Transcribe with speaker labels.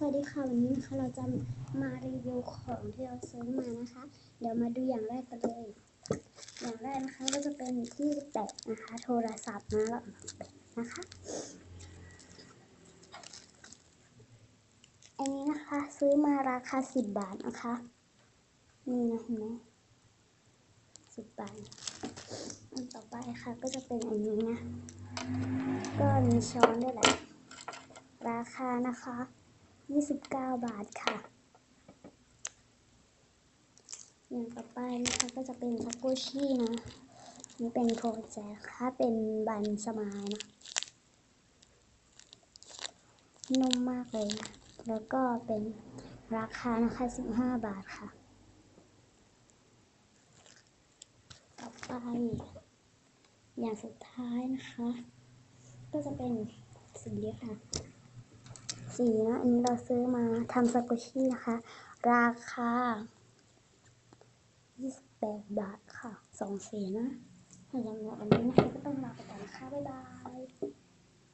Speaker 1: สวัสดีค่ะวันนี้นะคะเราจะมารีวิวของที่เราซื้อมานะคะ เดี๋ยวมาดูอย่างแรกกันเลย อย่างแรกนะคะก็จะเป็นที่แตะนะคะ โทรศัพท์นะแล้วนะคะอันนี้นะคะซื้อมาราคาสิบบาทนะคะนี่นะเห็นไหมสิบบาทอันต่อไปค่ะก็จะเป็นอันนี้นะก็มีช้อนด้วยแหละราคานะคะ 29 บาทค่ะ อย่างต่อไปนะคะก็จะเป็นซักโกชี่นะนี่เป็นโปรเจกต์ค่ะเป็นบันสมายนะนุ่มมากเลยนะแล้วก็เป็นราคานะคะ 15 บาทค่ะ ต่อไป อย่างสุดท้ายนะคะ ก็จะเป็นสิ่งนี้ค่ะ สีนะ อันนี้เราซื้อมาทำสกุชชี่นะคะ ราคา 28 บาทค่ะสองสีนะถ้าย่างนั้นวันนี้นะคะก็ต้องลาไปก่อนนะคะ บ๊ายบาย